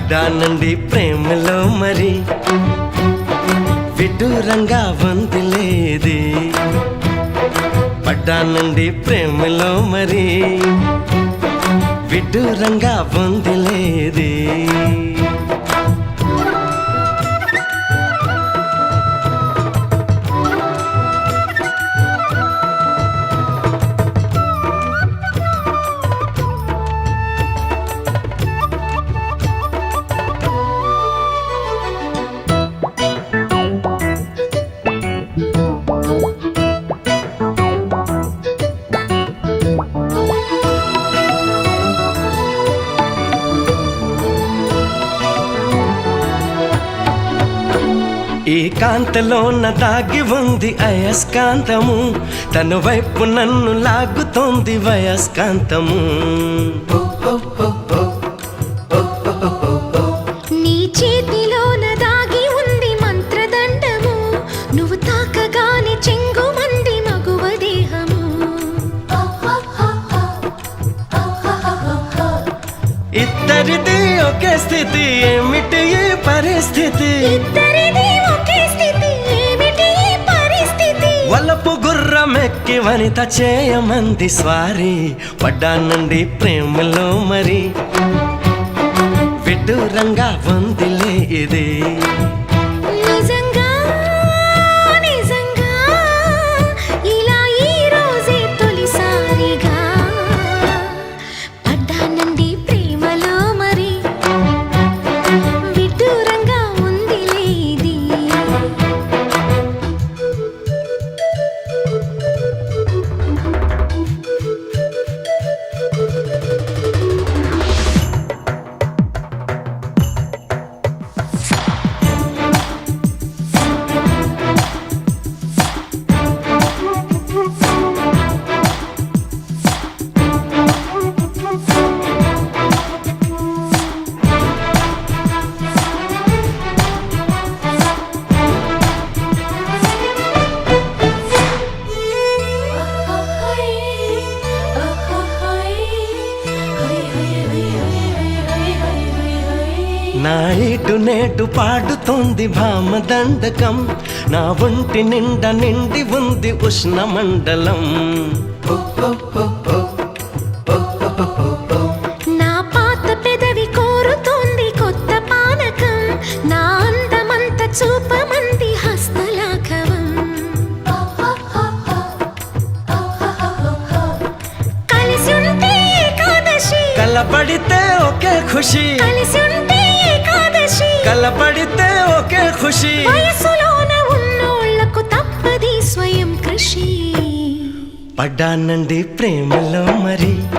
పడ్డానండి ప్రేమలో మరి. విడ్డూరంగా వందిలేది పడ్డానండి ప్రేమలో మరి. విడ్డూరంగా వందిలేది కాంతలోన దాగి ఉంది అయస్కాంతము. తన వైపు నన్ను లాగుతోంది వయస్కాంతము. ఒకే స్థితి ఏమిటి ఈ పరిస్థితి? వలపు గుర్రమెక్కి వనిత చేయమంది స్వారీ పడ్డానండి ప్రేమలో మరి. విడ్డూరంగా వందిలే ఇది. దండకం నా ఒంటి నిండా నిండి ఉంది ఉష్ణ మండలం నా పాత పెదవి కోరుతోంది కొత్త పానకం నా అందమంత చూపమంది హస్తలాఘవం. కలిసి ఉంటే ఏకాదశి కలపడితే ఒకే ఖుషి. పడ్డానండి ప్రేమలో మరి.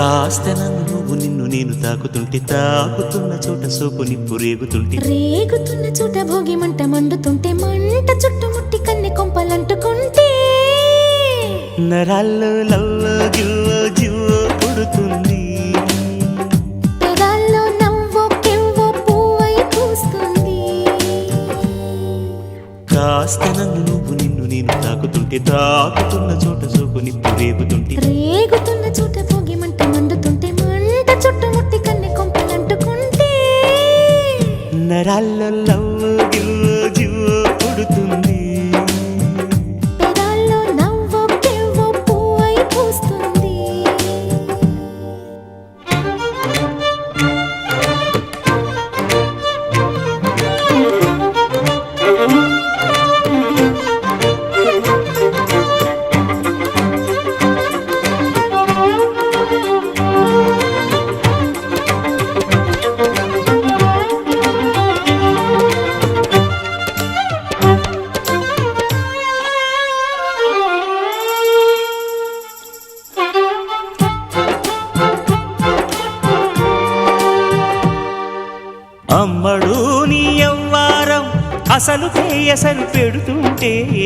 కాస్త నన్ను నువ్వు నిన్ను నేను తాకుతుంటే తాకుతున్న చోట సోపు నిప్పు రేగుతుంటే. రేగుతున్న చోట భోగి మంట మండుతుంటే మంట చుట్టుముట్టి కన్నె కొంపలంటుకుంటే. నరాల్లో లవ్లో జివ్వో జివ్వో పుడుతుంది. పెదాల్లో నవ్వో కెవ్వో పువ్వై పూస్తుంది. కాస్త నన్ను నువ్వు నిన్ను నేను తాకుతుంటే తాకుతున్న చోట సోపు నిప్పు రేగుతుంటే. రేగుతున్న చోట నరాల్లో లవ్లో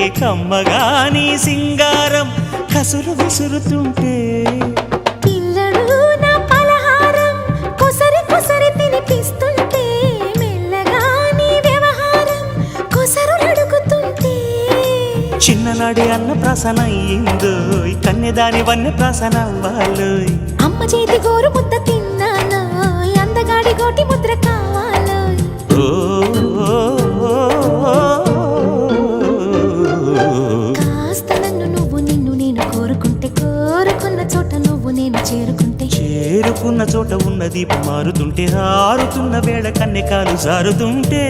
కమ్మగా నీ సింగారం కసురు విసురుతుంటే. చిన్ననాడి అన్న ప్రసన అయ్యిందో కన్యదాని వన్న ప్రసన అవ్వాలోయ్. అమ్మ చేతి గోరు ముద్ద తిన్నాను ఉన్న చోట ఉన్న దీపం మారుతుంటే ఆరుతున్న వేళ కన్నెకాలు జారుతుంటే.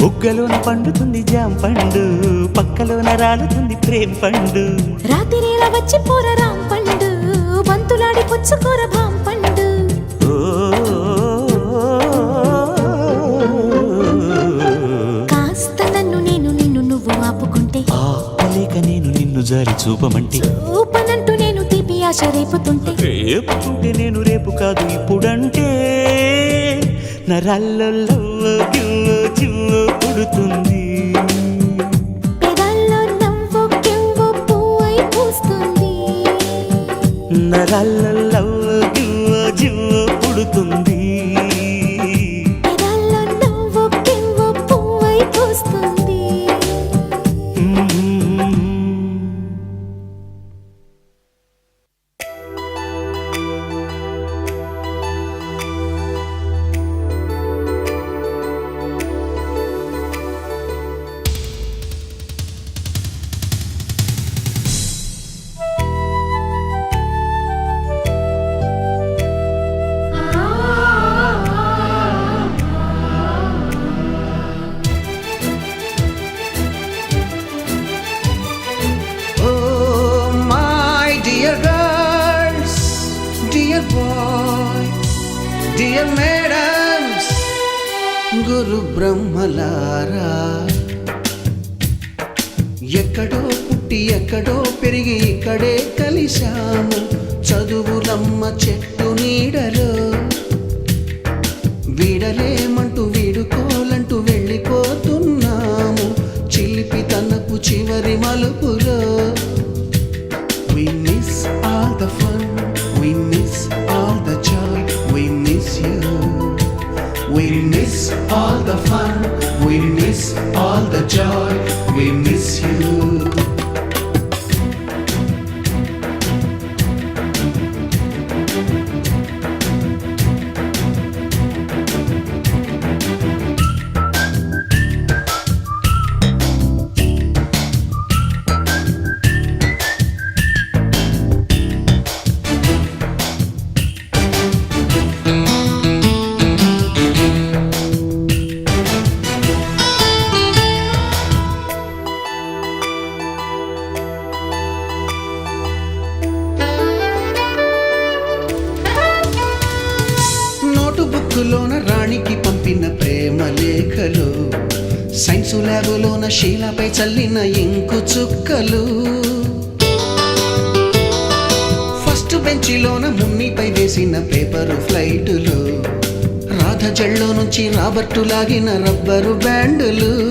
బుగ్గలోన పండుతుంది జాం పండు పక్కలోన రాలుతుంది ప్రేమ పండు. రాత్రిలా వచ్చి పోర రాం పండు బంతులాడి పుచ్చుకోర భాం పండు. కాస్త నన్ను నేను నిన్ను నువ్వు ఆపుకుంటే. ఆపలేక నేను నిన్ను జారి చూపమంటే. ఊపనంటూ నేను తీపి ఆశ రేపుతుంటే. రేపుకుంటే నేను రేపు కాదు ఇప్పుడంటే. నరాల్లో జివ్వు పుడుతుంది. నరాల్లో జివ్వు జివ్వు పుడుతుంది. మలుపులో నోటు రాణికి పంపిన ప్రేమ లేఖలు సైన్స్ ల్యాబులోన శీలపై చల్లిన ఇంకు చుక్కలు. ఫస్ట్ బెంచిలోన మున్నిపై వేసిన పేపరు ఫ్లైటులు రాధ జల్లో నుంచి రాబర్టు లాగిన రబ్బరు బ్యాండులు.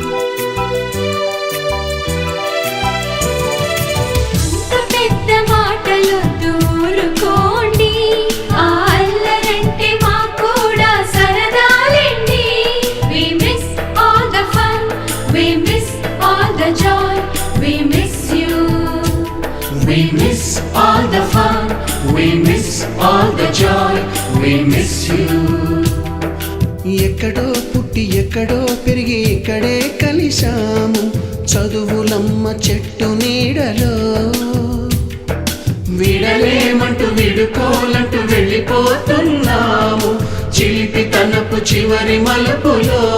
ఎక్కడో పుట్టి ఎక్కడో పెరిగి ఇక్కడే కలిశాము. చదువులమ్మ చెట్టు నీడలో. విడలేమంటూ విడుకోలంటూ వెళ్ళిపోతున్నాము. చిలిపి తనపు చివరి మలుపులో.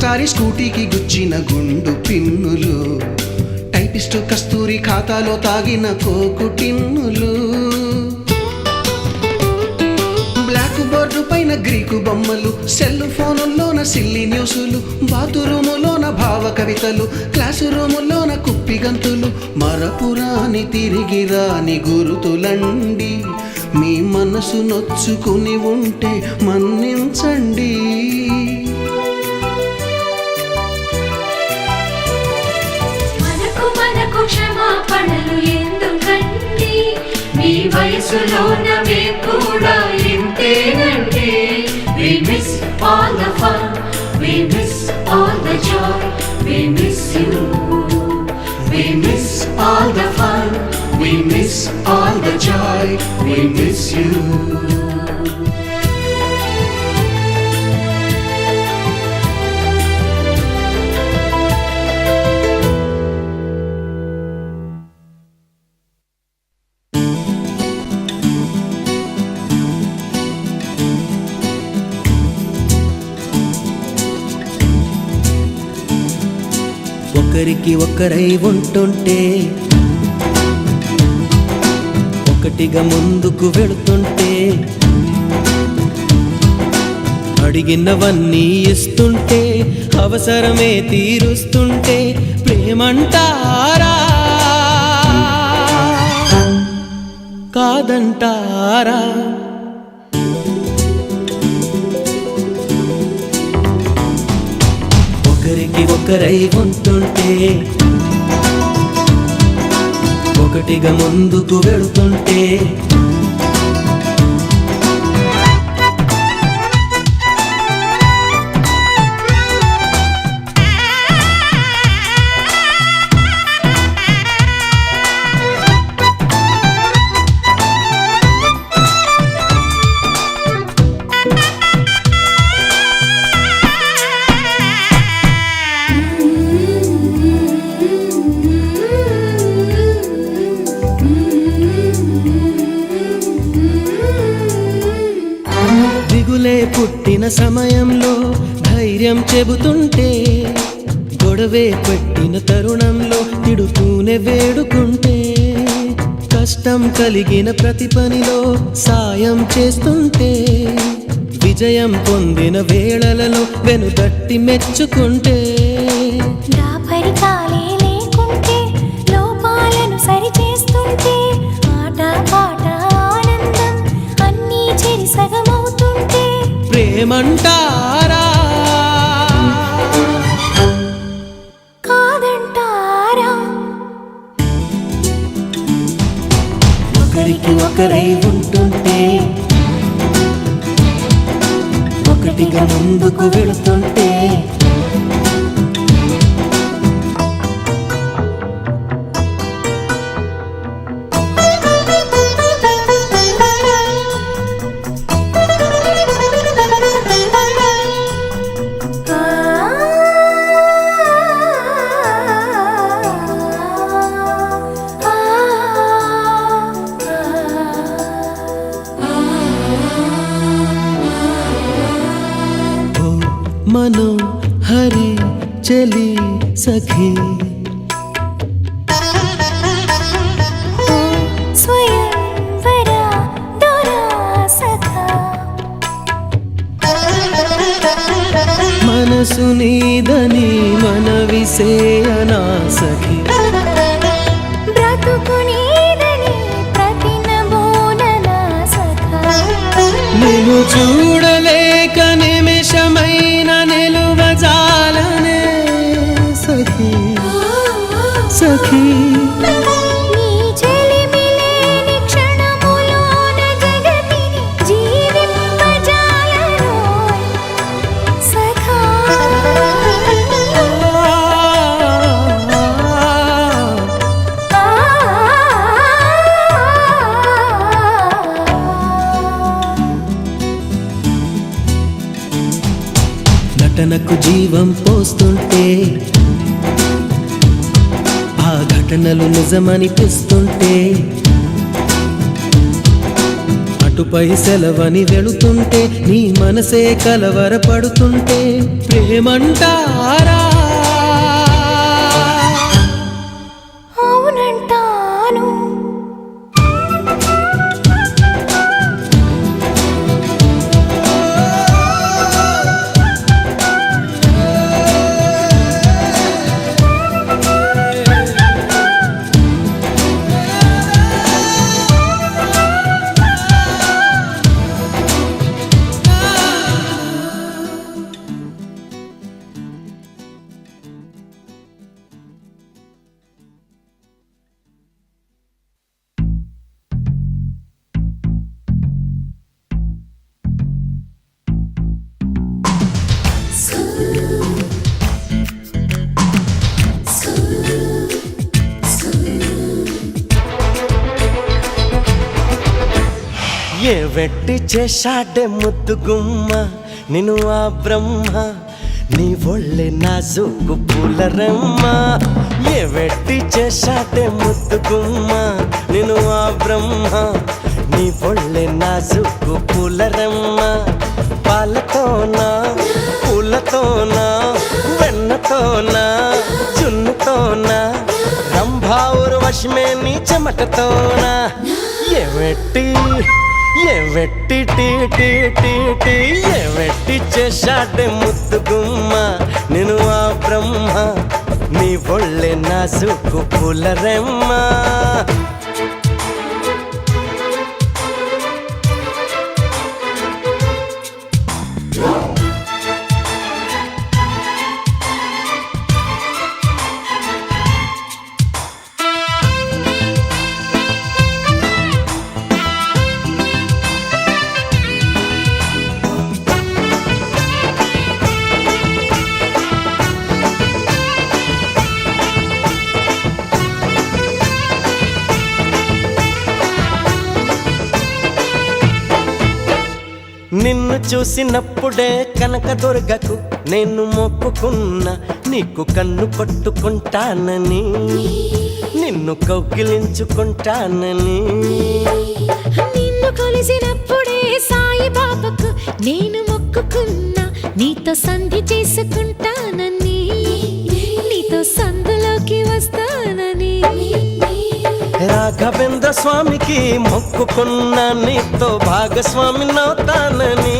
సుబ్బయ్య స్కూటీకి గుచ్చిన గుండు పిన్నులు. టైపిస్టు కస్తూరి ఖాతాలో తాగిన కోకు టిన్నులు. బ్లాక్ బోర్డు పైన గ్రీకు బొమ్మలు సెల్ ఫోనుల్లోన సిల్లి న్యూసులు బాతురూములోన భావ కవితలు క్లాసు రూములోన కుప్పి గంతులు మరపురాని తిరిగి రాని గురుతులండి. మీ మనసు నొచ్చుకుని ఉంటే మన్నించండి. వయసులోన మేము కూడా ఇంతేనండి We miss all the fun, we miss all the joy, we miss you. We miss all the fun, we miss all the joy, we miss you. ఒకరికి ఒకరై ఉంటుంటే ఒకటిగా ముందుకు వెళుతుంటే అడిగినవన్నీ ఇస్తుంటే అవసరమే తీరుస్తుంటే ప్రేమంటారా? కాదంటారా? ఒకరై ఉంటుంటే ఒకటిగా ముందుకు వెళుతుంటే సమయంలో ధైర్యం చెబుతుంటే గొడవే పెట్టిన తరుణంలో తిడుతూనే వేడుకుంటే కష్టం కలిగిన ప్రతి పనిలో సాయం చేస్తుంటే విజయం పొందిన వేళలలో వెనుదట్టి మెచ్చుకుంటే ప్రేమంటారా కాదంటారా? ఒకరికి ఒకరై ఉంటుంటే ఒకటిగా ముందుకు వెళుతుంటే మనసు నీదని మనవి సేయనా సఖీ నిన్ను చూడలేక నిమిషమైన నిలువజాలనే సఖీ. సఖీ. ఘటనలు నిజమనిపిస్తుంటే అటుపై సెలవని వెళుతుంటే నీ మనసే కలవరపడుతుంటే ప్రేమంటారా? ఏ వెట్టి చేశాడే ముద్దు గుమ్మ నిన్ను ఆ బ్రహ్మ నీ ఒళ్ళే నాజుకు పూలరమ్మ. ఏ వెట్టి చేశాడే ముద్దు గుమ్మ నిన్ను ఆ బ్రహ్మ నీ ఒళ్ళే నాజుకు పూలరమ్మ. పాలతోనా పూలతోనా వెన్నతోనా జున్నుతోనా రంభావురు వశమే నీ చెమటతోనా? ఏ వెట్టి ఏ టీ టీ టీ టీ ఏ వెట్టి చేశాడే ముద్దు గుమ్మ నేను ఆ బ్రహ్మ నీ ఒళ్ళే నాజుకు పూలరెమ్మ. నిన్ను చూసినప్పుడే కనక దుర్గకు నేను మొక్కుకున్నా నీకు కన్ను కొట్టుకుంటానని నిన్ను కౌకిలించుకుంటానని నిన్ను కలిసినప్పుడే సాయి బాబాకు నేను మొక్కుకున్నా నీతో సంధి చేసుకుంటానని. నీతో సందులోకి వస్తానని. రాఘవేంద్ర స్వామికి మొక్కుకున్నా నీతో భాగస్వామి నవుతానని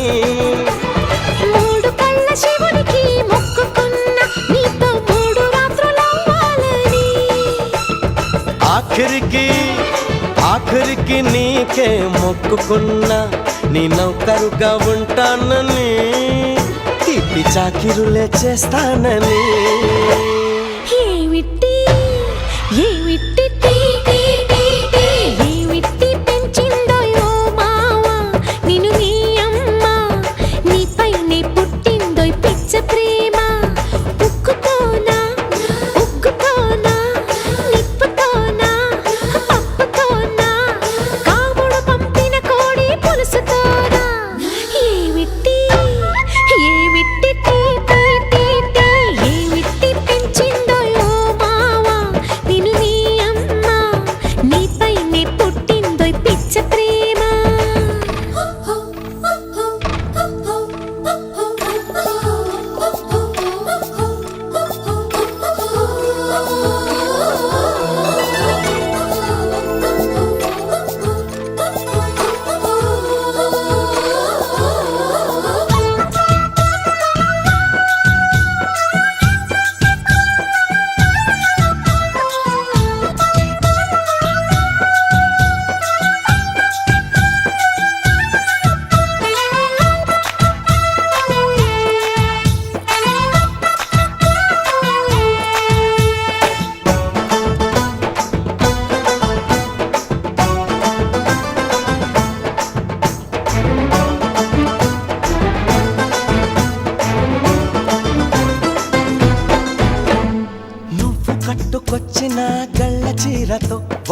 ఆఖరికి ఆఖరికి నీకే మొక్కుకున్నా నీ నౌకరుగా ఉంటానని. తీపి చాకిరులే చేస్తానని.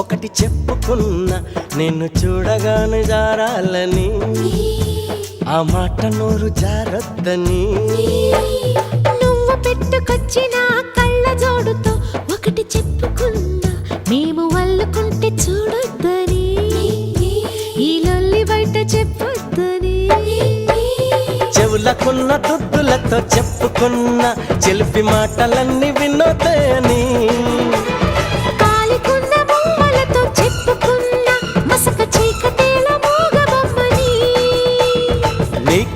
ఒకటి చెప్పుకున్నా నేను చూడగానే జారాలని. ఆ మాట నోరు జారొద్దని. నువ్వు పెట్టుకొచ్చిన కళ్ళ జోడుతో ఒకటి చెప్పుకున్నా అల్లుకుంటే చూడొద్దని. ఈ లొల్లి బయట చెప్పొద్దని. చెవులకున్న దుద్దులతో చెప్పుకున్న చెలిపి మాటలన్నీ వినోదయని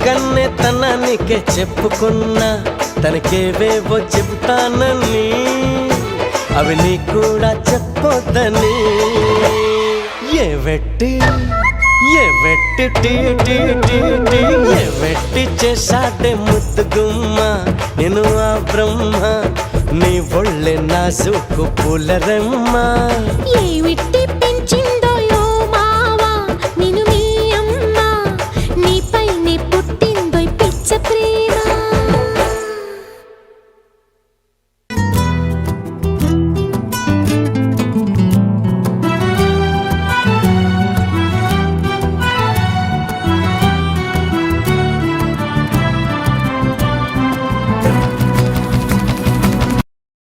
కన్నే తనానికే చెప్పుకున్నా తనకేవేవో చెబుతానని. అవి నీ కూడా చెప్పొద్దని. ఏ వెట్టి ఏ వెట్టి టీ టీ టీ టీ. ఏ వెట్టి చేశాడే ముద్దుగుమ్మ నేను ఆ బ్రహ్మ నీ ఒళ్ళే నాజుకు పూలరమ్మ. ఏమిటి